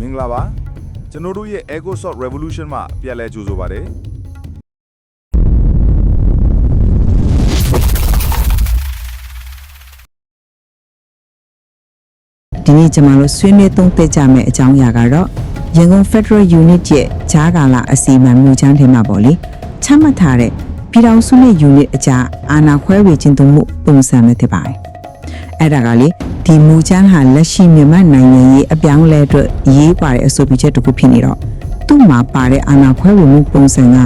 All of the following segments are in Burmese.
မင်္ဂလာပါကျွန်တော်တို့ရဲ့ EcoSoft Revolution မှာပြန်လဲကြိုဆိုပါတယ်ဒီနေ့ကျွန်တော်တို့ဆွေးနွေးသုံးသပ်ကြမယ့်အကြောင်းအရာကတော့ရန်ကုန် Federal Unit ရဲ့ဂျားကာလာအစီအမံမျိုးချမ်းထဲမှာပေါ့လေချမှတ်ထားတဲ့ပြည်ထောင်စုနဲ့ unit အကြားအာဏာခွဲဝေခြင်းသုံးမှုပုံစံပဲဖြစ်ပါတယ်။ အဲ့ဒါကလေဒီမူချမ်းဟာလက်ရှိမြန်မာနိုင်ငံရေးအပြောင်းအလဲအတွက်ရေးပါတဲ့အဆိုပြုချက်တစ်ခုဖြစ်နေတော့သူ့မှာပါတဲ့အာဏာခွဲဝေမှုပုံစံက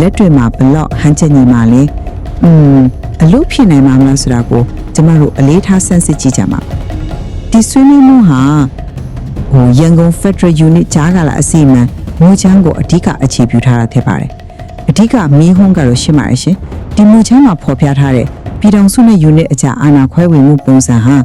လက်တွေမှာဘလော့ဟန်ချက်ညီမှာလေอืมအလို့ဖြစ်နိုင်မှာမလားဆိုတာကိုကျမတို့အလေးထားဆန်းစစ်ကြည့်ကြမှာပါဒီဆွေးနွေးမှုဟာဟိုရန်ကုန် Federal Unit ကြားကလာအစီအမံမူချမ်းကိုအဓိကအခြေပြုထားတာဖြစ်ပါတယ်။အဓိကမီးဟုံးကတော့ရှင်းပါတယ်ရှင်။ဒီမူချမ်းမှာဖော်ပြထားတဲ့ ပြည်ထောင်စုနဲ့ unit အကြအာဏာခွဲဝေမှုပုံစံဟာ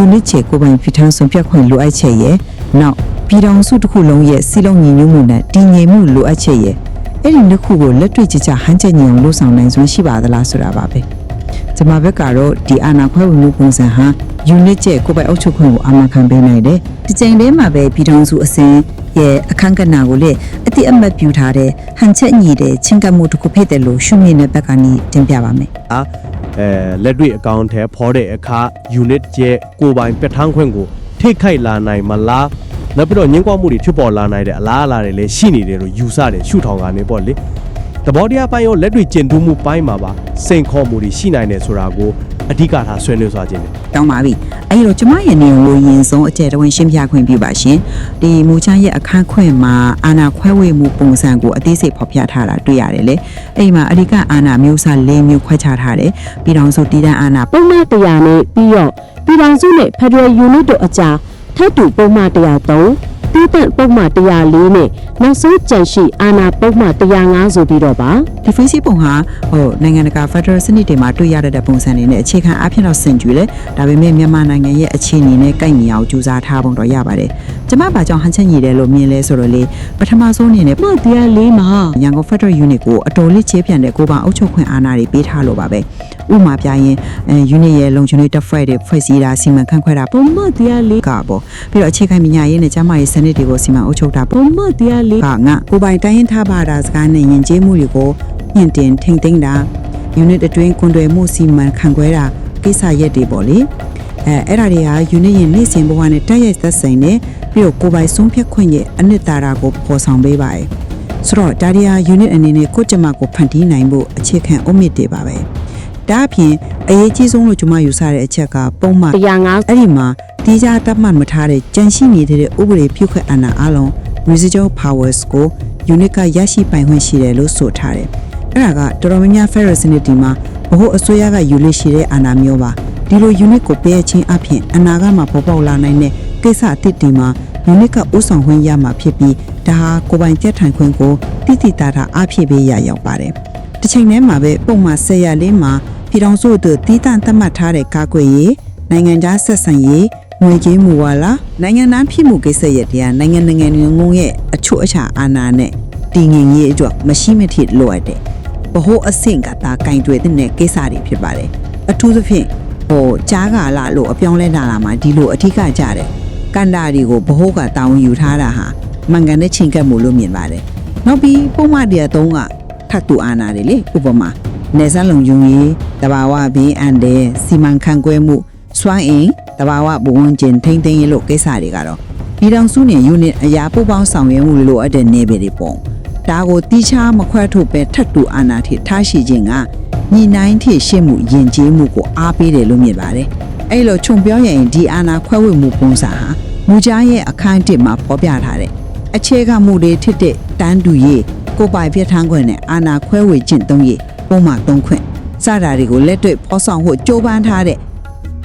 unit ချေကိုယ်ပိုင်ဖြစ်ထမ်းဆုံးဖြတ်ခွင့်လိုအပ်ချက်ရဲ့နောက်ပြည်ထောင်စုတစ်ခုလုံးရဲ့စီလုံးညီညွတ်မှုနဲ့တည်ငြိမ်မှုလိုအပ်ချက်ရဲ့အဲ့ဒီနှစ်ခုကိုလက်တွေ့ကျကျဟန်ချက်ညီအောင်လှုပ်ဆောင်နိုင်စွမ်းရှိပါသလားဆိုတာပါပဲ။ကျွန်မဘက်ကတော့ဒီအာဏာခွဲဝေမှုပုံစံဟာ unit ကျဲကိုယ်ပိုင်အုပ်ချုပ်ခွင့်ကိုအာမခံပေးနိုင်တယ်။ဒီချိန်တည်းမှာပဲပြည်ထောင်စုအစင်းရဲ့အခန်းကဏ္ဍကိုလည်းအတိအမှတ်ပြုထားတဲ့ဟန်ချက်ညီတဲ့ချင်းကပ်မှုတစ်ခုဖြစ်တယ်လို့ရှုမြင်တဲ့ဘက်ကနေတင်ပြပါမယ်အား အဲလက်တွေ့အကောင့်ထဲဖော်တဲ့အခါ unit ရဲ့ကိုယ်ပိုင်ပြဋ္ဌာန်းခွင့်ကိုထိခိုက်လာနိုင်မလားနောက်ပြီးတော့ညှင်းကွက်မှုတွေဖြစ်ပေါ်လာနိုင်တဲ့အလားအလာတွေလည်းရှိနေတယ်လို့ယူဆတယ်ရှုထောင်ကနေပေါ့လေသဘောတရားပိုင်းရောလက်တွေ့ကျင့်သုံးမှုပိုင်းမှာပါစိန်ခေါ်မှုတွေရှိနိုင်တယ်ဆိုတာကို အဓိကထားဆွေးနွေးသွားခြင်းတယ်။တောင်းပါပြီ။အဲဒီတော့ကျမရဲ့နေကိုရင်ဆုံးအကျယ်တဝင်းရှင်းပြခွင့်ပြုပါရှင်။ဒီမူချမ်းရဲ့အခန်းခွင့်မှာအာဏာခွဲဝေမှုပုံစံကိုအသေးစိတ်ဖော်ပြထားတာတွေ့ရတယ်လေ။အဲဒီမှာအဓိကအာဏာမျိုးစား၄မျိုးခွဲခြားထားတယ်။ပြည်ထောင်စုတည်တံ့အာဏာပုံမှန်တရားနဲ့ပြီးတော့ပြည်ထောင်စုနဲ့ Federal Unit တို့အကြားထပ်တူပုံမှန်103 တိတန့်ပုံမှန်104နဲ့နောက်ဆုံးကြန့်ရှိအာဏာပုံမှန်105ဆိုပြီးတော့ပါဒီ Facebook ပုံဟာဟိုနိုင်ငံတကာ Federal စနစ်တွေမှာတွေ့ရတဲ့ပုံစံတွေနဲ့အခြေခံအဖြစ်တော့ဆင်ကျူလေဒါပေမဲ့မြန်မာနိုင်ငံရဲ့အခြေအနေနဲ့ကိုက်ညီအောင်ကြိုးစားထားပုံတော့ရပါတယ်ကျမဘာကြောင့်ဟန်ချက်ညီတယ်လို့မြင်လဲဆိုတော့လေပထမဆုံးအနေနဲ့မှတ်တရားလေးမှာရန်ကုန် Federal Unit ကိုအတော်လေးချေးပြန်တဲ့ကိုယ်ပိုင်အုပ်ချုပ်ခွင့်အာဏာတွေပေးထားလို့ပါပဲ ဥပမာပြရင်အဲ unit ရဲ့လုံခြုံရေးတပ်ဖွဲ့တွေဖွဲ့စည်းတာစီမံခန့်ခွဲတာပုံမှန်တရားလေးကပေါ့ပြီးတော့အခြေခံပညာရေးနဲ့ကျန်းမာရေးစနစ်တွေကိုစီမံအုပ်ချုပ်တာပေါ့ပုံမှန်တရားလေးကငါကိုယ်ပိုင်တိုင်းရင်းထားပါတာစကားနဲ့ယဉ်ကျေးမှုတွေကိုညှင့်တင်ထိမ့်သိမ့်တာ unit အတွင်းကွန်တွယ်မှုစီမံခန့်ခွဲတာကိစ္စရက်တွေပေါ့လေအဲအဲ့ဒါတွေက unit ရဲ့နေ့စဉ်ဘဝနဲ့တိုက်ရိုက်သက်ဆိုင်တဲ့ပြီးတော့ကိုယ်ပိုင်ဆုံးဖြတ်ခွင့်ရဲ့အနှစ်သာရကိုပေါ်ဆောင်ပေးပါတယ်ဆိုတော့ဒါတွေက unit အနေနဲ့ကိုယ့်ကြမ္မာကိုဖန်တီးနိုင်ဖို့အခြေခံအုတ်မြစ်တွေပါပဲ ဒါအပြင်အရေးကြီးဆုံးလို့ကျွန်မယူဆတဲ့အချက်ကပုံမှန်105အဲ့ဒီမှာတီးခြားတတ်မှတ်မထားတဲ့ကြန့်ရှိနေတဲ့ဥပဒေပြုခွင့်အာဏာအလုံး residual powers ကို unit ကရရှိပိုင်ခွင့်ရှိတယ်လို့ဆိုထားတယ်။အဲ့ဒါကတော်တော်များများ federal စနစ်ဒီမှာဘ ਹੁ အစိုးရကယူလို့ရှိတဲ့အာဏာမျိုးပါ။ဒီလို unit ကိုပေးအချင်းအပြင်အနာဂတ်မှာပေါ်ပေါက်လာနိုင်တဲ့ကိစ္စအသစ်တွေမှာ unit ကဥဆောင်ခွင့်ရမှာဖြစ်ပြီးဒါဟာကိုယ်ပိုင်ကြက်ထန်ခွင့်ကိုတိတိတတာအဖြစ်ပေးရရောက်ပါတယ်။တစ်ချိန်တည်းမှာပဲပုံမှန်10ရလေးမှာ ပြည်ထောင်စုတို့တည်တံ့သတ်မှတ်ထားတဲ့ကာကွယ်ရေးနိုင်ငံခြားဆက်ဆံရေးငွေကြေးမူဝါလာနိုင်ငံသားဖြစ်မှုကိစ္စရပ်တရားနိုင်ငံနိုင်ငံငုံရဲ့အချို့အချာအာဏာနဲ့တည်ငြိမ်ရေးအတွက်မရှိမဖြစ်လိုအပ်တယ်။ဘ ਹੁ အဆင့်ကသာကင်တွယ်တဲ့ကိစ္စတွေဖြစ်ပါတယ်။အထူးသဖြင့်ဟိုကြားကာလလို့အပြောင်းလဲလာလာမှာဒီလိုအထီးကကြတယ်။ကန်တာတွေကိုဘ ਹੁ ကတာဝန်ယူထားတာဟာမှန်ကန်တဲ့ချိန်ကပ်မှုလို့မြင်ပါတယ်။နောက်ပြီးပုံမှန်တရားသုံးကထပ်တူအာဏာတွေလေဥပမာ နေဆန်းလုံခြုံရေးတဘာဝဘေးအန္တရာယ်စီမံခန့်ခွဲမှုစွမ်းအင်တဘာဝဘဝဝင်ကျင်ထိမ့်သိမ်းရေးလို့ကိစ္စတွေကတော့ပြည်ထောင်စုနဲ့ unit အရာပူပေါင်းဆောင်ရွက်မှုလိုအပ်တဲ့နေပေတွေပေါ့ဒါကိုတီးခြားမခွဲထုတ်ပဲထပ်တူအာဏာထိထားရှိခြင်းကညီနိုင်ထိရှင်းမှုယဉ်ကျေးမှုကိုအားပေးတယ်လို့မြင်ပါတယ်အဲ့လိုခြုံပြောရင်ဒီအာဏာခွဲဝေမှုပုံစံဟာမူကြားရဲ့အခန်းတစ်မှာဖော်ပြထားတဲ့အခြေခံမှုတွေထစ်တဲ့တန်းတူရေးကိုယ်ပိုင်ပြဋ္ဌာန်းခွင့်နဲ့အာဏာခွဲဝေခြင်းသုံးရေး ပုံမှန်သုံးခွင့်စတာတွေကိုလက်တွေ့ဖော်ဆောင်ဖို့ကြိုးပမ်းထားတဲ့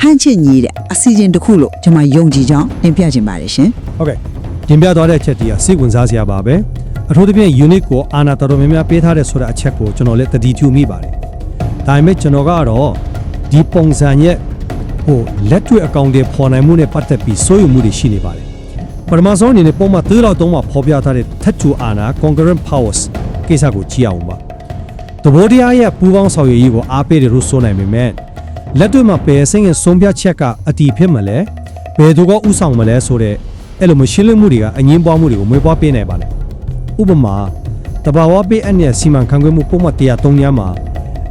ဟန်ချစ်ညီတဲ့အစီအစဉ်တစ်ခုလို့ကျွန်မယုံကြည်ကြောင်းတင်ပြခြင်းပါတယ်ရှင်ဟုတ်ကဲ့တင်ပြသွားတဲ့အချက်တွေကစိတ်ဝင်စားစရာပါပဲအထူးသဖြင့် unit ကိုအာနာတော်တော်များများပေးထားတဲ့ဆိုတဲ့အချက်ကိုကျွန်တော်လည်းတတိပြုမိပါတယ်ဒါပေမဲ့ကျွန်တော်ကတော့ဒီပုံစံရဲ့ဟိုလက်တွေ့အကောင့်တွေပေါ်နိုင်မှုနဲ့ပတ်သက်ပြီးစိုးရိမ်မှုတွေရှိနေပါတယ်ပထမဆုံးအနေနဲ့ပုံမှန်3003မှာဖော်ပြထားတဲ့ထက်တူအာနာ concurrent powers ကိစ္စကိုကြည့်အောင်ပါ သဘောတရားရဲ့ပူးပေါင်းဆောင်ရွက်ရေးကိုအားပေးတယ်လို့ဆိုနိုင်ပေမဲ့လက်တွေ့မှာပယ်ဆင်းရဲ့ဆုံးဖြတ်ချက်ကအတီးဖြစ်မလဲဘယ်သူကဥဆောင်မလဲဆိုတဲ့အဲ့လိုမရှင်းလင်းမှုတွေကအငင်းပွားမှုတွေကိုမွေးပွားပေးနိုင်ပါတယ်ဥပမာတဘာဝပေးအပ်နဲ့စီမံခန့်ခွဲမှုပုံမှန်103ညမှာ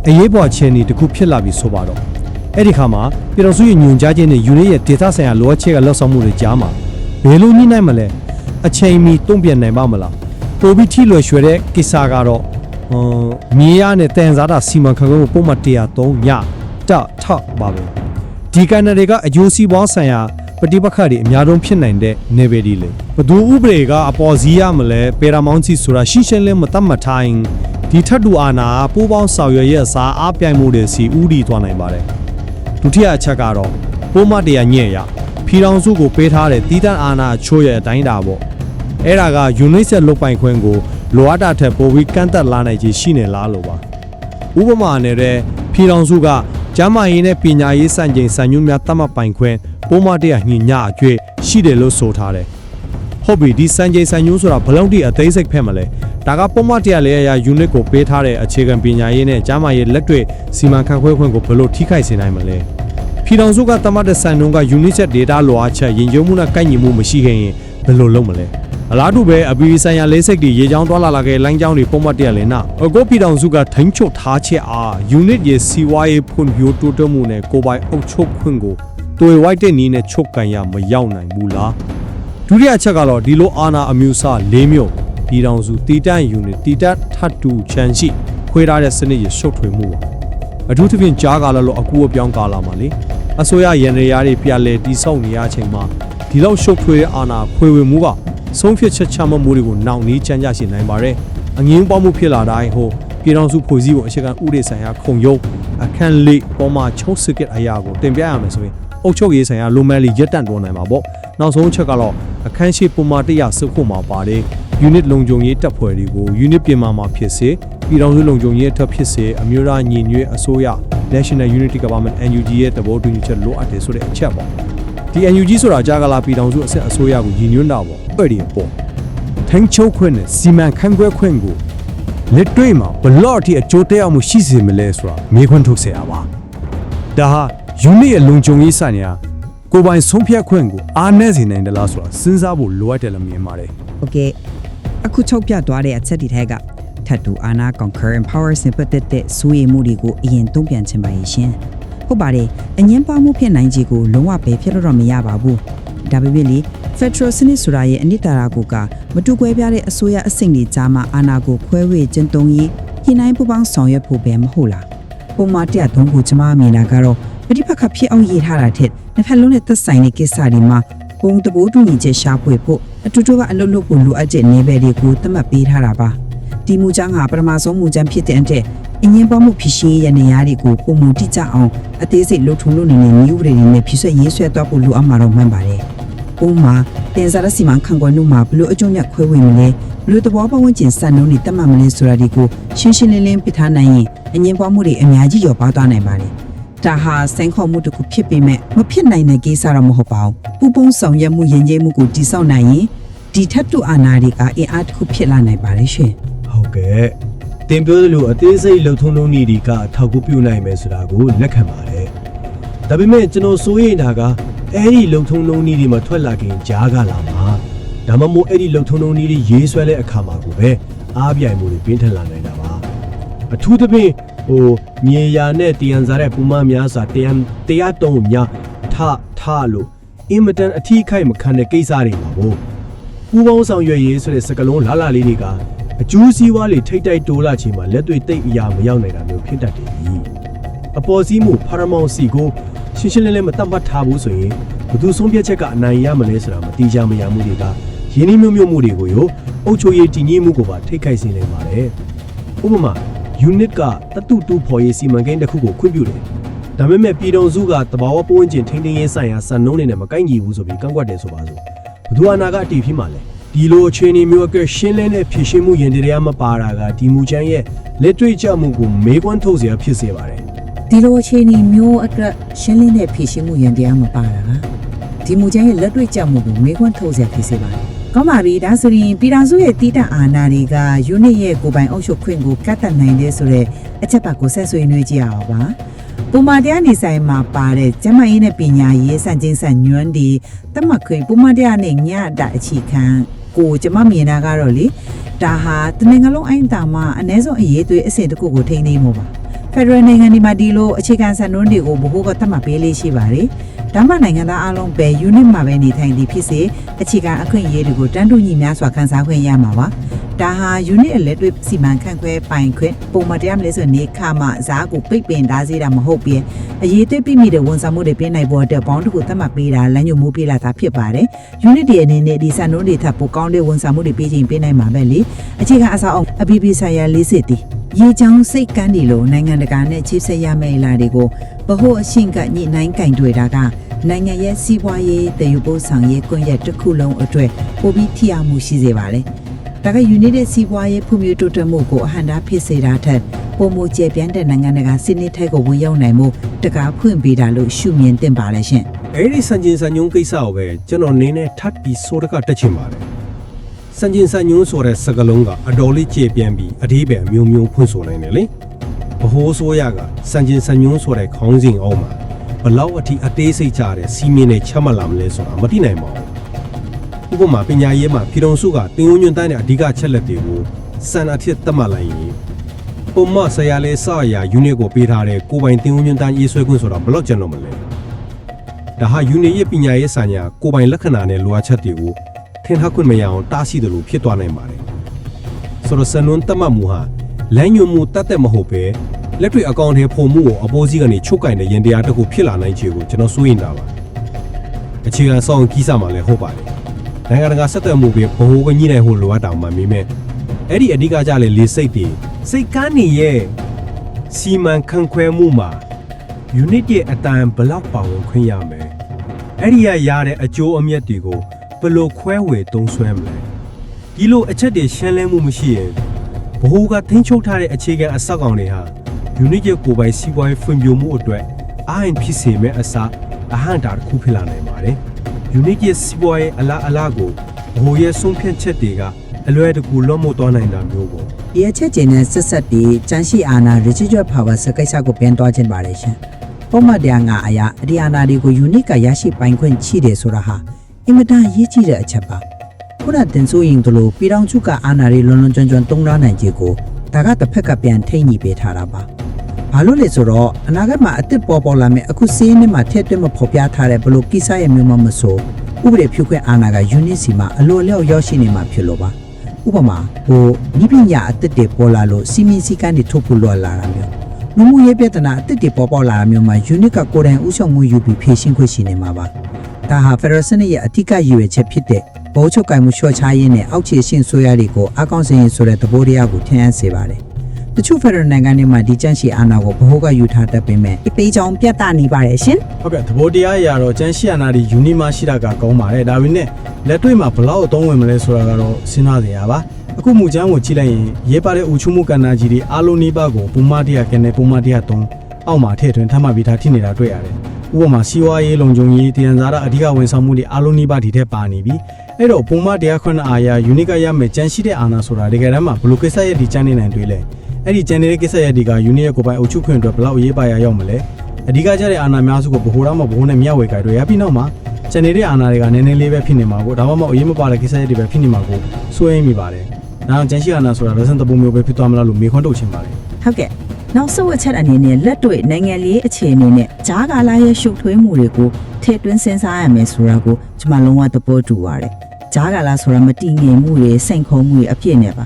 အရေးပေါ်အခြေအနေတစ်ခုဖြစ်လာပြီဆိုပါတော့အဲ့ဒီခါမှာပြည်တော်စုရဲ့ညွန်ကြားခြင်းနဲ့ unit ရဲ့ data ဆိုင်ရာလိုအပ်ချက်ကလောက်ဆောင်မှုတွေကြားမှာဘယ်လိုနှိမ့်နိုင်မလဲအချိန်မီတုံ့ပြန်နိုင်ပါမလားပိုပြီးထိလွယ်ရွှဲတဲ့ကိစ္စကတော့ ဟွန်းမြေရနဲ့တန်စားတာစီမံခန့်ခွဲမှုပုံမှန်103ညတထပါပဲဒီကန်နာတွေကအကျိုးစီးပွားဆိုင်ရာပဋိပက္ခတွေအများဆုံးဖြစ်နိုင်တဲ့ level တွေလေဘဒူဥပဒေကအပေါ်စီးရမလဲပေရာမောင်းစီဆိုတာရှင်းရှင်းလင်းမတတ်မှတ်ထားရင်ဒီထတ်တူအာနာပူးပေါင်းဆောင်ရွက်ရဲ့အစားအားပြိုင်မှုတွေစီဥတီသွားနိုင်ပါတယ်ဒုတိယအချက်ကတော့ပိုးမတရားညံ့ရဖီတောင်စုကိုပေးထားတဲ့တီးတန့်အာနာအချို့ရဲ့အတိုင်းတာပေါ့အဲ့ဒါက unit set လုတ်ပိုင်ခွင့်ကို လိုအပ်တာထက်ပိုပြီးကန့်သက်လာနိုင်ခြင်းရှိနေလားလို့ပါဥပမာနဲ့တဲ့ဖြီတော်စုကကျမ်းမာရေးနဲ့ပညာရေးစံချိန်စံညွှန်းများတတ်မှတ်ပိုင်ခွင့်ပုံမတရားညင်ညအကျွေးရှိတယ်လို့ဆိုထားတယ်။ဟုတ်ပြီဒီစံချိန်စံညွှန်းဆိုတာဘယ်လောက်ထိအသေးစိတ်ဖက်မလဲ။ဒါကပုံမတရားလေးအရာ unit ကိုပေးထားတဲ့အခြေခံပညာရေးနဲ့ကျမ်းမာရေးလက်တွေ့စီမံခန့်ခွဲခွင့်ကိုဘယ်လိုထိခိုက်စေနိုင်မလဲ။ဖြီတော်စုကတတ်မှတ်တဲ့စံနှုန်းက unit set data လိုအပ်ချက်ရင်ကျုံမှုနဲ့ကိုက်ညီမှုမရှိခဲ့ရင်ဘယ်လိုလုပ်မလဲ။ အလားတူပဲအပီဆိုင်ရာလေးစိတ်တွေရေချောင်းသွားလာလာခဲ့လိုင်းချောင်းတွေပုံမှတ်တရလဲနာအကိုပြည်တော်စုကထိန်းချုပ်ထားချက်အား unit ရဲ့စီဝါရေးဖွံ့ဖြိုးတိုးတက်မှုနဲ့ကိုယ်ပိုင်အုပ်ချုပ်ခွင့်ကိုတွေ့ဝိုက်တဲ့နည်းနဲ့ချုပ်ကန်ရမရောက်နိုင်ဘူးလားဒုတိယအချက်ကတော့ဒီလိုအာနာအမျိုးအစား၄မျိုးပြည်တော်စုတီတန့် unit တီတန့်ထတ်တူချန်ရှိခွဲထားတဲ့စနစ်ရရှုပ်ထွေးမှုပါအထူးသဖြင့်ကြားကာလလို့အကူအပြောင်းကာလမှာလေအစိုးရရန်ရရားတွေပြလဲတိဆောက်နေရချိန်မှာဒီလောက်ရှုပ်ထွေးတဲ့အာနာခွေဝင်မှုက ဆုံးဖြတ်ချက်ချမှတ်မှုတွေကိုနှောင့်နှေးချမ်းကြရှိနိုင်ပါတယ်။အငင်းပွားမှုဖြစ်လာတိုင်းဟိုပြည်တော်စုဖွဲ့စည်းပုံအခြေခံဥပဒေဆိုင်ရာခုံရုံးအခန်းလေးပေါ်မှာချုပ်စကစ်အရာကိုတင်ပြရမယ်ဆိုရင်အုပ်ချုပ်ရေးဆိုင်ရာလိုမန်လီရက်တန့်တော်နိုင်မှာပေါ့။နောက်ဆုံးအချက်ကတော့အခန်းရှိပုံမှာတရားစုခုမှာပါတယ် unit လုံခြုံရေးတပ်ဖွဲ့တွေကို unit ပြင်မာမှာဖြစ်စေပြည်တော်စုလုံခြုံရေးအထက်ဖြစ်စေအမျိုးသားညီညွတ်အစိုးရ National Unity Government NUG ရဲ့တဘောတူညီချက်လိုအပ်တယ်ဆိုတဲ့အချက်ပေါ့။ ဒီ NUG ဆိုတာကြာကလာပြည်ထောင်စုအဆက်အစိုးရကိုရည်ညွှန်းတာပေါ့အဲ့ဒီပေါ့ထင်းချုပ်ခွင့်နဲ့စီမံခန့်ခွဲခွင့်ကိုလက်တွေ့မှာဘလော့အထိအကျိုးတက်အောင်မှုရှိစေမလဲဆိုတာမေးခွန်းထုတ်เสียရပါဒါဟာ unit ရဲ့လုံခြုံရေးဆိုင်ရာကိုယ်ပိုင်ဆုံးဖြတ်ခွင့်ကိုအားနည်းစေနိုင်တယ်လားဆိုတာစဉ်းစားဖို့လိုအပ်တယ်လို့မြင်ပါတယ် โอเคအခုချုပ်ပြသွားတဲ့အချက်ဒီထက်ကထတ်တူအာနာ concurrent powers နဲ့ပတ်သက်တဲ့စူးရည်မှုတွေကိုအရင်တုံ့ပြန်ချင်ပါရဲ့ရှင် ဟုတ်ပါတယ်အငင်းပွားမှုဖြစ်နိုင်ခြေကိုလုံးဝပဲဖြစ်လို့တော့မရပါဘူးဒါပေမဲ့လေ Federal စနစ်ဆိုတာရဲ့အနှစ်သာရကိုကမတူကွဲပြားတဲ့အစိုးရအဆင့်တွေကြားမှာအာဏာကိုခွဲဝေကျင့်သုံးရေးညှိနှိုင်းပူးပေါင်းဆောင်ရွက်ဖို့ပဲမဟုတ်လားပုံမှန်တရားသုံးကိုကျွန်မအမြင်တာကတော့ပဋိပက္ခဖြစ်အောင်ရေးထားတာထက်တစ်ဖက်လုံးနဲ့သက်ဆိုင်တဲ့ကိစ္စတွေမှာပုံတပိုးတူညီချက်ရှာဖွေဖို့အတူတူကအလုပ်လုပ်ဖို့လိုအပ်တဲ့နေပယ်တွေကိုသတ်မှတ်ပေးထားတာပါဒီမူချမ်းဟာပထမဆုံးမူချမ်းဖြစ်တဲ့အတဲ့ အငင်းပွားမှုဖြစ်ရှင်းရေးရနေရာတွေကိုပုံမူတိကျအောင်အသေးစိတ်လှုပ်ထုံလို့နေတဲ့မျိုးဥပဒေတွေနဲ့ဖြစ်ဆွဲရေးဆွဲသွားဖို့လိုအပ်မှာတော့မှန်ပါတယ်။ဥပမာတင်စားရစီမံခန့်ခွဲမှုမှာဘလို့အကျုံးမြတ်ခွဲဝေမလဲဘလို့သဘောပတ်ဝန်းကျင်စံနှုန်းတွေတက်မှတ်မလဲဆိုတာတွေကိုရှင်းရှင်းလင်းလင်းပြထားနိုင်ရင်အငင်းပွားမှုတွေအများကြီးရောပါသွားနိုင်ပါတယ်။ဒါဟာစံခေါ်မှုတစ်ခုဖြစ်ပေမဲ့မဖြစ်နိုင်တဲ့ကိစ္စတော့မဟုတ်ပါဘူး။ပူပုံဆောင်ရွက်မှုယဉ်ကျေးမှုကိုတည်ဆောက်နိုင်ရင်ဒီထက်တူအာဏာတွေကအင်အားတစ်ခုဖြစ်လာနိုင်ပါတယ်ရှင်။ဟုတ်ကဲ့ တင်ပြောသလိုအသေးစိတ်လှုပ်ထုံးထုံးနည်းဒီကအထောက်အကူပြုနိုင်မယ်ဆိုတာကိုလက်ခံပါတယ်ဒါပေမဲ့ကျွန်တော်စိုးရိမ်တာကအဲ့ဒီလှုပ်ထုံးထုံးနည်းဒီမှာထွက်လာခင်ကြားကလာမှာဒါမှမဟုတ်အဲ့ဒီလှုပ်ထုံးထုံးနည်းဒီရေးဆွဲတဲ့အခါမှာကိုပဲအားပြိုင်မှုတွေပြင်းထန်လာနိုင်တာပါအထူးသဖြင့်ဟိုမြေယာနဲ့တယံစားတဲ့ပူမများစွာတယံတရားတုံးများထထလို့အင်မတန်အထီးခိုက်မခံတဲ့ကိစ္စတွေပါဘို့ပူပေါင်းဆောင်ရွက်ရေးဆိုတဲ့စကားလုံးလာလာလေးတွေက အကျိုးစီးပွားတွေထိတ်တိုက်တိုးလာချိန်မှာလက်တွေတိတ်အရာမရောက်နိုင်တာမျိုးဖြစ်တတ်တယ်ကြီးအပေါ်စီးမှုပါရမောင်စီကိုရှင်းရှင်းလင်းလင်းမတတ်မှတ်ထားဘူးဆိုရင်ဘသူဆုံးဖြတ်ချက်ကအနိုင်ရမလဲဆိုတာမတိကျမရမှုတွေကရင်းနှီးမြုပ်မြုပ်မှုတွေကိုရောအုပ်ချုပ်ရေးတည်ငြိမ်မှုကိုပါထိတ်ခိုက်စေနိုင်ပါတယ်ဥပမာ unit ကတတုတူဖော်ရေးစီမံကိန်းတစ်ခုကိုခွင့်ပြုတယ်ဒါပေမဲ့ပြည်တော်စုကတဘာဝပတ်ဝန်းကျင်ထိန်းသိမ်းရေးဆိုင်ရာစံနှုန်းတွေနဲ့မကိုက်ညီဘူးဆိုပြီးကန့်ကွက်တယ်ဆိုပါစို့ဘသူအနာကအတီးဖြစ်မှာလဲ ဒီလိုအခြေအနေမျိုးအကဲရှင်းလင်းတဲ့ဖြည့်ရှင်းမှုရင်တရားမပါတာကဒီမူချမ်းရဲ့လက်တွေ့ကျမှုကိုမေးခွန်းထုတ်စရာဖြစ်စေပါတယ်ဒီလိုအခြေအနေမျိုးအတွက်ရှင်းလင်းတဲ့ဖြည့်ရှင်းမှုရင်တရားမပါတာကဒီမူချမ်းရဲ့လက်တွေ့ကျမှုကိုမေးခွန်းထုတ်စရာဖြစ်စေပါတယ်ကောင်းပါပြီဒါဆိုရင်ပြည်ထောင်စုရဲ့တိတအာဏာတွေကယူနစ်ရဲ့ကိုပိုင်အုပ်ချုပ်ခွင့်ကိုကန့်သတ်နိုင်တယ်ဆိုတော့အချက်ပါကိုဆက်ဆွေးနွေးကြရအောင်ပါပူမာတရားနေဆိုင်မှာပါတဲ့ကျမရင်းနဲ့ပညာရေးစံချင်းစံညွန်းဒီတမခွေပူမာတရားနဲ့ညအတအခြေခံ ကိုကျမမြင်တာကတော့လေဒါဟာတနင်္ဂနွေလုံးအိုင်းတာမှာအ ਨੇ ဆုံးအရေးသွေးအဆင့်တစ်ခုကိုထိန်းသိမ်းမှုပါဖက်ဒရယ်နိုင်ငံဒီမှာဒီလိုအခြေခံစံနှုန်းတွေကိုဘိုးကတတ်မှတ်ပေးလေးရှိပါတယ် ဒါမှနိုင်ငံသားအလုံးပဲ unit မှာပဲနေထိုင်သည်ဖြစ်စေအခြေခံအခွင့်အရေးတွေကိုတန်းတူညီများစွာခန်းစားခွင့်ရမှာပါဒါဟာ unit အလက်တွေ့စီမံခန့်ခွဲပိုင်ခွင့်ပုံမှန်တရားမလဲဆိုနေခါမှဇားကိုပိတ်ပင်ထားစေတာမဟုတ်ပြီးအရေးသွေးပြမိတဲ့ဝန်ဆောင်မှုတွေပြင်နိုင်ဖို့အတွက်ဘောင်းတစ်ခုသတ်မှတ်ပေးတာလမ်းညွှန်မှုပေးလာတာဖြစ်ပါတယ် unit တွေအနေနဲ့ဒီစံနှုန်းတွေထပ်ပိုကောင်းတဲ့ဝန်ဆောင်မှုတွေပေးခြင်းပေးနိုင်မှာပဲလေအခြေခံအစားအောင်အပြည်ပြည်ဆိုင်ရာလေးစစ်တည် ရေချောင်းစိတ်ကန်းဒီလိုနိုင်ငံတကာနဲ့ချိတ်ဆက်ရမယ့်အလားတွေကိုဗဟိုအရှင်ကညှိနှိုင်းကင်တွေ့တာကနိုင်ငံရဲ့စီးပွားရေးတည်ယူပို့ဆောင်ရေးကွန်ရက်တစ်ခုလုံးအတွက်ပိုပြီးထိရောက်မှုရှိစေပါလေဒါက unit ရဲ့စီးပွားရေးဖွံ့ဖြိုးတိုးတက်မှုကိုအဟန့်တားဖြစ်စေတာထက်ပုံမကျေပြန့်တဲ့နိုင်ငံတကာစီးနစ်ထဲကိုဝင်ရောက်နိုင်မှုတကားဖွင့်ပေးတာလို့ရှုမြင်တင်ပါလေရှင်အဲ့ဒီစံကျင်စံညုံကိစ္စကိုပဲကျွန်တော်နင်းနဲ့ထပ်ပြီးဆိုတကတက်ချင်ပါတယ် စံကျင်စံညုံဆိုတဲ့စကားလုံးကအတော်လေးကျေပြန့်ပြီးအသေးပဲအမျိုးမျိုးဖွင့်ဆိုနိုင်တယ်လေဘဟိုးဆိုးရကစံကျင်စံညုံဆိုတဲ့ခေါင်းစဉ်အောက်မှာဘလောက်အထိအသေးစိတ်ကြတဲ့စီမင်းနဲ့ချက်မှတ်လာမလဲဆိုတာမသိနိုင်ပါဘူးဥပမာပညာရေးမှာပြည်တော်စုကတင်ယုံညွန့်တန်းတဲ့အဓိကချက်လက်တွေကိုစံအဖြစ်သတ်မှတ်လိုက်ရင်ပုံမဆရာလေးစရယူနစ်ကိုပေးထားတဲ့ကိုယ်ပိုင်တင်ယုံညွန့်တန်းရေးဆွဲခွင့်ဆိုတာဘလောက်ကျန်တော့မလဲဒါဟာယူနီရဲ့ပညာရေးဆိုင်ရာကိုယ်ပိုင်လက္ခဏာနဲ့လိုအပ်ချက်တွေကိုထ င်ထားခွင့်မရအောင်တားဆီးတယ်လို့ဖြစ်သွားနိုင်ပါတယ်။ဆိုတော့စံနွန်းတတ်မှတ်မှုဟာလမ်းညွှန်မှုတတ်တဲ့မဟုတ်ပဲလက်တွေ့အကောင့်ထဲပုံမှုကိုအပေါ်စီးကနေချုပ်ကင်တဲ့ရင်တရားတစ်ခုဖြစ်လာနိုင်ခြေကိုကျွန်တော်စိုးရိမ်တာပါ။အခြေခံစောင့်ကြီးစားမှလည်းဟုတ်ပါတယ်။နိုင်ငံတကာဆက်သွယ်မှုပဲဘိုးကညှိနှိုင်းဖို့လိုအပ်တာမှမိမဲ့အဲ့ဒီအဓိကကြလေလေစိတ်တွေစိတ်ကန်းနေရဲ့စီမံခန့်ခွဲမှုမှာ unit ရဲ့အတန်ဘလောက်ပါဝင်ခွင့်ရမယ်အဲ့ဒီရရတဲ့အကျိုးအမြတ်တွေကို ဘယ်လိုခွဲဝေသုံးစွဲမလဲဒီလိုအချက်တွေရှင်းလင်းမှုမရှိရင်ဘိုးကထိန်းချုပ်ထားတဲ့အခြေခံအဆောက်အအုံတွေဟာ unit ရဲ့ကိုယ်ပိုင်စီးပွားရေးဖွံ့ဖြိုးမှုအတွက်အဟန့်ဖြစ်စေမဲ့အစားအဟန့်တာတစ်ခုဖြစ်လာနိုင်ပါတယ် unit ရဲ့စီးပွားရေးအလားအလားကိုဘိုးရဲ့ဆုံးဖြတ်ချက်တွေကအလွယ်တကူလွတ်မို့သွားနိုင်တာမျိုးပေါ့ဒီအချက်ကျင်တဲ့ဆက်ဆက်တီကျန်းရှိအာနာ residual power စကိစ္စကိုပြန်သွားခြင်းပါတယ်ရှင်။ပုံမှန်တရားငါအရာအဒီအာနာတွေကို unique ကရရှိပိုင်ခွင့်ရှိတယ်ဆိုတာဟာအ င်မတန်အရေးကြီးတဲ့အချက်ပါ။ခုနတင်ဆိုရင်တို့လိုပြည်တော်စုကအာနာတွေလွန်လွန်ကျွံ့ကျွံ့တုံးထားနိုင်ခြင်းကိုဒါကတစ်ဖက်ကပြန်ထိညှိပေးထားတာပါ။ဘာလို့လဲဆိုတော့အနာဂတ်မှာအစ်စ်ပေါ်ပေါ်လာမယ့်အခုစီးနေမှာထည့်သွင်းမဖော်ပြထားတဲ့ဘလို့ကိစ္စရဲ့မျိုးမမဆိုဥပဒေဖြုတ်ခွင့်အာနာက unit စီမှာအလိုအလျောက်ရောက်ရှိနေမှာဖြစ်လို့ပါ။ဥပမာဟိုနိပညာအစ်စ်တွေပေါ်လာလို့စီမင်းစည်းကမ်းတွေထုတ်ဖို့လွှတ်လာတာမျိုးလူမှုရေးပြဿနာအစ်စ်တွေပေါ်ပေါက်လာတာမျိုးမှာ unit ကကိုယ်တိုင်ဥဆောင်မှုယူပြီးဖြေရှင်းခွင့်ရှိနေမှာပါ ဒါဟာ Federation ရဲ့အထူးကရည်ရွယ်ချက်ဖြစ်တဲ့ဘောချုပ်ကင်မှုလျှော့ချရင်းနဲ့အောက်ခြေရှင်းဆိုရတွေကိုအကောင့်စရင်ဆိုတဲ့သဘောတရားကိုထင်ဟပ်စေပါတယ်တချို့ Federal နိုင်ငံတွေမှာဒီကြန့်ရှိအာဏာကိုဗဟိုကယူထားတတ်ပေမဲ့အပေးချောင်ပြတ်တနေပါတယ်ရှင်ဟုတ်ကဲ့သဘောတရားအရာတော့ကျန်းရှိရနာဒီယူနီမာရှိတာကကောင်းပါတယ်ဒါပေမဲ့လက်တွေ့မှာဘလောက်အသုံးဝင်မလဲဆိုတာကတော့စဉ်းစားစရာပါအခုမူချမ်းကိုကြည့်လိုက်ရင်ရေးပါတဲ့အူချုမှုကဏ္ဍကြီးတွေအားလုံးနှိပါကိုပုံမတရားကနဲ့ပုံမတရားတုံးအောက်မှာထည့်ထွင်းထပ်မှတ်ပြီးသားထိနေတာတွေ့ရတယ် ဥပမာစီးပွားရေးလုံခြုံရေးတည်ရန်စားတာအဓိကဝန်ဆောင်မှုတွေအားလုံးနှိပါဒီထက်ပါနေပြီအဲ့တော့ပုံမတရားခွင့်အာရာယူနီကရမယ်ကျန်းရှိတဲ့အာဏာဆိုတာတကယ်တမ်းမှာဘယ်လိုကိစ္စရပ်ဒီကျန်းနေနိုင်တွေ့လဲအဲ့ဒီကျန်းနေတဲ့ကိစ္စရပ်ဒီကယူနီရဲ့ကိုယ်ပိုင်အုပ်ချုပ်ခွင့်အတွက်ဘယ်လောက်အရေးပါရရောက်မလဲအဓိကကျတဲ့အာဏာများစုကိုဗဟိုတော့မဘိုးနဲ့မျှဝေကြတွေရပြီးနောက်မှာကျန်နေတဲ့အာဏာတွေကနည်းနည်းလေးပဲဖြစ်နေမှာကိုဒါမှမဟုတ်အရေးမပါတဲ့ကိစ္စရပ်တွေပဲဖြစ်နေမှာကိုစိုးရိမ်မိပါတယ်။ဒါကြောင့်ကျန်ရှိအာဏာဆိုတာလက်စံတပုံမျိုးပဲဖြစ်သွားမလားလို့မေခွန်းထုတ်ချင်ပါတယ်ဟုတ်ကဲ့ နောက်ဆုံးအချက်အနေနဲ့လက်တွေ့နိုင်ငံရေးအခြေအနေနဲ့ဂျားကာလာရဲ့ရှုပ်ထွေးမှုတွေကိုထည့်သွင်းစဉ်းစားရမယ်ဆိုတာကိုကျွန်မလုံးဝသဘောတူပါတယ်ဂျားကာလာဆိုတာမတည်ငြိမ်မှုတွေစိန်ခေါ်မှုတွေအပြည့်နဲ့ပါ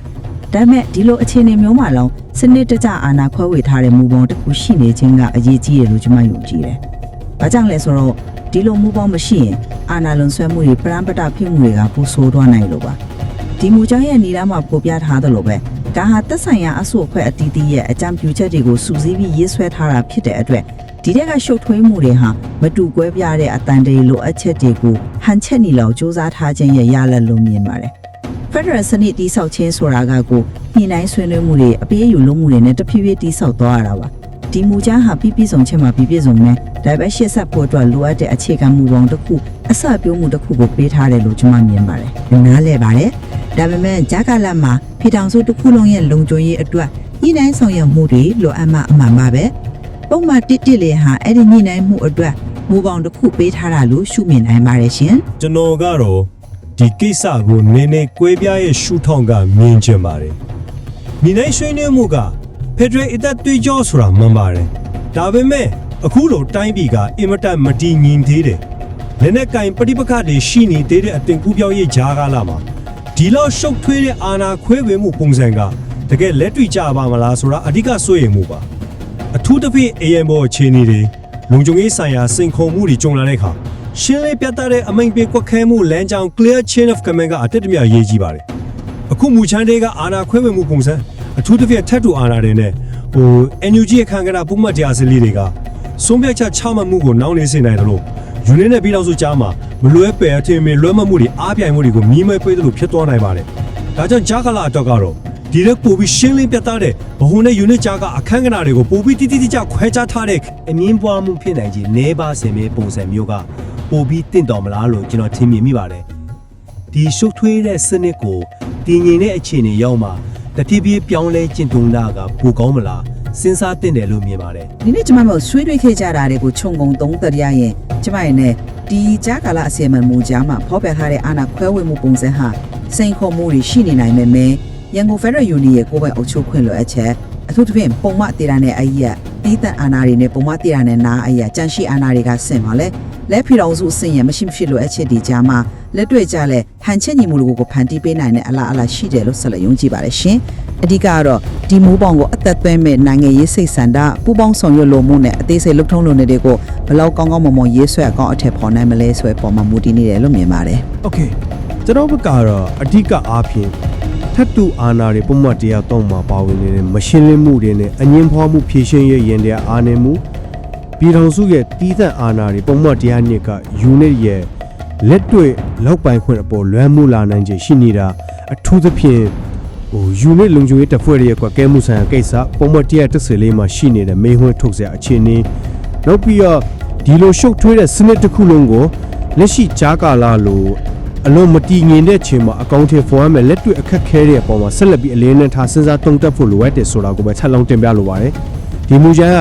ဒါပေမဲ့ဒီလိုအခြေအနေမျိုးမှာလောစနစ်တကျအာဏာခွဲဝေထားတဲ့မူပေါင်းတစ်ခုရှိနေခြင်းကအရေးကြီးတယ်လို့ကျွန်မယုံကြည်တယ်။ဘာကြောင့်လဲဆိုတော့ဒီလိုမူပေါင်းမရှိရင်အာဏာလွန်ဆွဲမှုတွေပရန်ပတဖြစ်မှုတွေကပိုဆိုးသွားနိုင်လို့ပါ။ဒီမူကြောင့်ရဲ့နေရာမှာပေါ်ပြထားသလိုပဲ ဒါဟာသက်ဆိုင်ရာအဆိုအဖွဲ့အသီးသီးရဲ့အကြံပြုချက်တွေကိုစုစည်းပြီးရေးဆွဲထားတာဖြစ်တဲ့အတွက်ဒီတက်ကရှုပ်ထွေးမှုတွေဟာမတူကွဲပြားတဲ့အတန်တေလိုအပ်ချက်တွေကိုဟန်ချက်နီလောက်စူးစမ်းထားခြင်းရဲ့ရလဒ်လို့မြင်ပါတယ်။ Federal စနစ်တိဆောက်ခြင်းဆိုတာကကိုညှိနှိုင်းဆွေးနွေးမှုတွေအပေးအယူလုပ်မှုတွေနဲ့တဖြည်းဖြည်းတိဆောက်သွားရတာပါဒီမူချမ်းဟာပြည့်ပြည့်စုံခြင်းမှာပြည့်ပြည့်စုံနေဒါပေမဲ့ရှေ့ဆက်ဖို့အတွက်လိုအပ်တဲ့အခြေခံမူပေါင်းတစ်ခုအစပြုံးမှုတစ်ခုကိုပေးထားတယ်လို့ကျွန်မမြင်ပါတယ်နားလဲပါတယ် ဒါပေမဲ့ဂျာကာလမှာဖီတောင်စုတစ်ခုလုံးရဲ့လုံခြုံရေးအတွက်ညှိနှိုင်းဆောင်ရွက်မှုတွေလိုအပ်မှအမှန်ပါပဲပုံမှန်တစ်တစ်လေးဟာအဲ့ဒီညှိနှိုင်းမှုအတွက်မူပေါင်းတစ်ခုပေးထားတာလို့ရှုမြင်နိုင်ပါတယ်ရှင်ကျွန်တော်ကတော့ဒီကိစ္စကိုနည်းနည်းကွဲပြားရဲ့ရှုထောင့်ကမြင်ချင်ပါတယ်။မိနိုင်ဆွေးနွေးမှုကဖက်ဒရယ်အသက်သွေးကြောဆိုတာမှန်ပါတယ်။ဒါပေမဲ့အခုလိုတိုင်းပြည်ကအင်မတန်မတည်ငြိမ်သေးတယ်။လက်နဲ့ကင်ပဋိပက္ခတွေရှိနေသေးတဲ့အသွင်ကူးပြောင်းရေးဂျားကားလာမှာ ဒီလောက်ရှုပ်ထွေးတဲ့အာဏာခွဲဝေမှုပုံစံကတကယ်လက်တွေ့ကြပါမလားဆိုတာအဓိကစိုးရိမ်မှုပါ။အထူးသဖြင့် AM ဘောအခြေအနေတွေလုံခြုံရေးဆိုင်ရာစိန်ခေါ်မှုတွေကြုံလာတဲ့အခါရှင်းလင်းပြတ်သားတဲ့အမိန့်ပေးကွက်ခဲမှုလမ်းကြောင်း clear chain of command ကအတက်တမြရေးကြီးပါတယ်။အခုမူချမ်းတွေကအာဏာခွဲဝေမှုပုံစံအထူးသဖြင့်ထက်တူအာဏာတွေနဲ့ဟို NUG အခန့်ကဏ္ဍပုံမှတ်တရားစလေးတွေကဆုံးဖြတ်ချက်ချမှတ်မှုကိုနှောင့်နှေးစေနိုင်တယ်လို့ ယူနစ်နဲ့ပြည်တော်စုကြားမှာမလွဲပယ်အထင်မြင်လွဲမှတ်မှုတွေအားပြိုင်မှုတွေကိုမြင်းမဲပေးသလိုဖြစ်သွားနိုင်ပါတယ်။ဒါကြောင့်ဂျာကလာအတွက်ကတော့ဒီရက်ပို့ပြီးရှင်းလင်းပြတ်သားတဲ့ဘဟုနဲ့ယူနစ်ကြားကအခန့်ကဏ္ဍတွေကိုပို့ပြီးတိတိကျကျခွဲခြားထားတဲ့အမြင်ပွားမှုဖြစ်နိုင်ခြင်းနေပါစင်မြေပုံစံမျိုးကပို့ပြီးတင့်တော်မလားလို့ကျွန်တော်ထင်မြင်မိပါတယ်။ဒီရှုပ်ထွေးတဲ့စနစ်ကိုတည်ငြိမ်တဲ့အခြေအနေရောက်မှာတဖြည်းဖြည်းပြောင်းလဲကျင့်သုံးတာကပိုကောင်းမလား စဉ်းစားသင့်တယ်လို့မြင်ပါတယ်ဒီနေ့ကျမတို့ဆွေးနွေးခဲ့ကြတာတွေကိုခြုံငုံသုံးသပ်ရရင်ကျမရဲ့နဲ့ဒီကြားကာလအစီအမံမူကြားမှာဖော်ပြထားတဲ့အာဏာခွဲဝေမှုပုံစံဟာစိန်ခေါ်မှုတွေရှိနေနိုင်ပေမဲ့ရန်ကုန်ဖက်ဒရယ်ယူနီရဲ့ကိုယ်ပိုင်အုပ်ချုပ်ခွင့်လိုအပ်ချက်အထူးသဖြင့်ပုံမှန်တည်တာနဲ့အကြီးကတီးသက်အာဏာတွေနဲ့ပုံမှန်တည်တာနဲ့နားအကြီးကကြန့်ရှိအာဏာတွေကဆင်ပါလဲလက်ဖီတော်စုအဆင်ရမရှိမရှိလိုအပ်ချက်ဒီကြားမှာ လက်တွေ့ကြလည်းဟန်ချက်ညီမှုတွေကိုဖန်တီးပေးနိုင်တဲ့အလားအလာရှိတယ်လို့ဆက်လက်ယုံကြည်ပါတယ်ရှင်။အဓိကကတော့ဒီမိုးပေါင်ကိုအသက်သွင်းမဲ့နိုင်ငံရေးစိတ်ဆန္ဒပူပေါင်းဆောင်ရွက်လိုမှုနဲ့အသေးစိတ်လှုပ်ထုံးလိုတွေကိုဘလောက်ကောင်းကောင်းမွန်မွန်ရေးဆွဲအကောင့်အထက်ပေါ်နိုင်မလဲဆိုတဲ့ပုံမှန်မူတည်နေတယ်လို့မြင်ပါတယ်။ Okay ကျွန်တော်ဘက်ကတော့အဓိကအားဖြင့်ထတ်တူအာနာတွေပုံမှန်တရားတော့မှာပါဝင်နေတဲ့မရှင်းလင်းမှုတွေနဲ့အငင်းဖွားမှုဖြည့်ရှင်းရရင်တရားအာနေမှုပြည်ထောင်စုရဲ့တီးသန့်အာဏာတွေပုံမှန်တရားနှစ်ကယူနစ်ရဲ့ လက်တွေ့လောက်ပိုင်ခွင့်အပေါ်လွမ်းမှုလာနိုင်ခြင်းရှိနေတာအထူးသဖြင့်ဟို unit လုံခြုံရေးတပ်ဖွဲ့တွေရဲ့ကွက်ကဲမှုဆိုင်ရာကိစ္စပုံမှန်တရားတစ်စလေးမှာရှိနေတဲ့မေးခွန်းထုတ်စရာအခြေအနေနောက်ပြီးတော့ဒီလိုရှုပ်ထွေးတဲ့စနစ်တစ်ခုလုံးကိုလက်ရှိကြားကာလလိုအလုံးမတည်ငြိမ်တဲ့ချိန်မှာအကောင့်ထဲဖော်ရမယ်လက်တွေ့အခက်ခဲတဲ့အပေါ်မှာဆက်လက်ပြီးအလေးနဲ့ထားစဉ်းစားတုံ့တက်ဖို့လိုအပ်တယ်ဆိုတာကိုပဲချက်လုံးတင်ပြလိုပါတယ်ဒီမူချမ်းက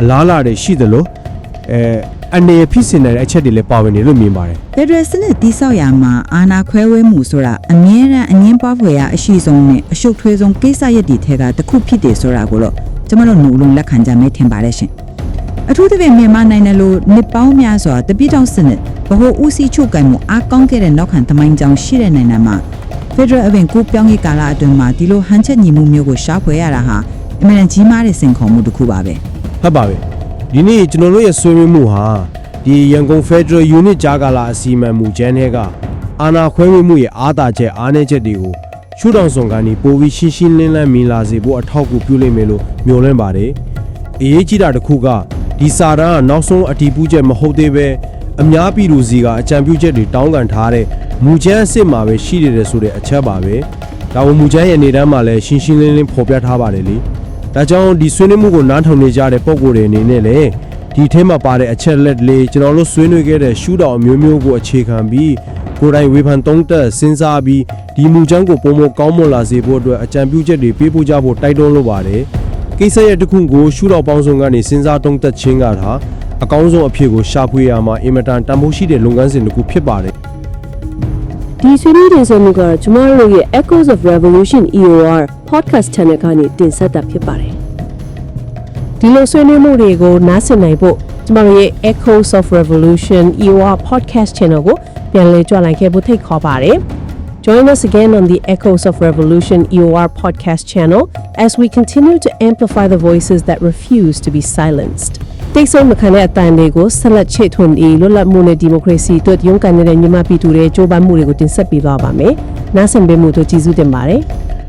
အလားအလာတွေရှိသလိုအဲ အနေဖြစ်စင်တဲ့အချက်တွေလည်းပါဝင်နေလို့မြင်ပါတယ်ဖက်ဒရယ်စနစ်တိဆောက်ရာမှာအာဏာခွဲဝေမှုဆိုတာအမြဲတမ်းအငင်းပွားဖွယ်ရာအရှိဆုံးနဲ့အရှုပ်ထွေးဆုံးကိစ္စရပ်တွေထဲကတစ်ခုဖြစ်တယ်ဆိုတာကိုတော့ကျွန်တော်တို့နှုတ်လုံးလက်ခံကြမယ်ထင်ပါတယ်ရှင်အထူးသဖြင့်မြန်မာနိုင်ငံလိုနှစ်ပေါင်းများစွာတပိတောက်စနစ်ဗဟိုဦးစီးချုပ်ကံမှုအားကောင်းခဲ့တဲ့နောက်ခံသမိုင်းကြောင်းရှိတဲ့နိုင်ငံမှာဖက်ဒရယ်အဝင်ကိုပြောင်းရေးကာလအတွင်းမှာဒီလိုဟန်ချက်ညီမှုမျိုးကိုရှားဖွယ်ရတာဟာအမှန်တန်ကြီးမားတဲ့စင်ခေါ်မှုတစ်ခုပါပဲဟုတ်ပါပြီ ဒီနေ့ကျွန်တော်တို့ရဲ့ဆွေးနွေးမှုဟာဒီရန်ကုန် Federal Unit ကြားကာလအစီအမံမူချမ်းတွေကအာဏာခွဲဝေမှုရဲ့အားသာချက်အားနည်းချက်တွေကိုရှုထောင့်ဆောင်ကနေပိုပြီးရှင်းရှင်းလင်းလင်းမြင်လာစေဖို့အထောက်အကူပြုလိမ့်မယ်လို့မျှော်လင့်ပါတယ်အရေးကြီးတာတစ်ခုကဒီစာတမ်းကနောက်ဆုံးအတီးပူးချက်မဟုတ်သေးပဲအများပြည်သူစီကအကြံပြုချက်တွေတောင်းကန်ထားတဲ့မူချမ်းအစ်စ်မှာပဲရှိနေတယ်ဆိုတဲ့အချက်ပါပဲဒါဝမူချမ်းရဲ့အနေတမ်းမှာလည်းရှင်းရှင်းလင်းလင်းဖော်ပြထားပါတယ်လေ ဒါကြောင့်ဒီဆွေးနွေးမှုကိုနားထောင်နေကြတဲ့ပုံကိုယ်တွေအနေနဲ့လည်းဒီထဲမှာပါတဲ့အချက်လက်လေးကျွန်တော်တို့ဆွေးနွေးခဲ့တဲ့ရှူတောင်အမျိုးမျိုးကိုအခြေခံပြီးကိုယ်တိုင်ဝေဖန်သုံးသပ်စဉ်းစားပြီးဒီမူချမ်းကိုပုံမကောင်းမွန်လာစေဖို့အတွက်အကြံပြုချက်တွေပေးပို့ကြဖို့တိုက်တွန်းလိုပါတယ်။ကိစ္စရဲ့တစ်ခုကိုရှူတောင်ပေါင်းစုံကနေစဉ်းစားသုံးသပ်ခြင်းကသာအကောင်းဆုံးအဖြစ်ကိုရှာဖွေရမှာအင်မတန်တန်ဖိုးရှိတဲ့လုပ်ငန်းစဉ်တစ်ခုဖြစ်ပါတယ် ဒီဆွေးနွေးတင်ဆက်မှုကတော့ကျမတို့ရဲ့ Echoes of Revolution EOR podcast channel ကနေတင်ဆက်တာဖြစ်ပါတယ်ဒီလိုဆွေးနွေးမှုတွေကိုနားဆင်နိုင်ဖို့ကျမတို့ရဲ့ Echoes of Revolution EOR podcast channel ကိုပြန်လည်ကြွလိုက်ခဲ့ဖို့ထိတ်ခေါ်ပါတယ် Join us again on the Echoes of Revolution EOR podcast channel as we continue to amplify the voices that refuse to be silenced. တိတ်ဆုံးမခံတဲ့အတန်တွေကိုဆက်လက်ချေထွန်ပြီးလွတ်လပ်မှုနဲ့ဒီမိုကရေစီအတွက်ရုန်းကန်နေတဲ့ညီမပြည်သူတွေကြိုးပမ်းမှုတွေကိုတင်ဆက်ပေးသွားပါမယ်။နားဆင်ပေးမှုတို့ကျေးဇူးတင်ပါတယ်။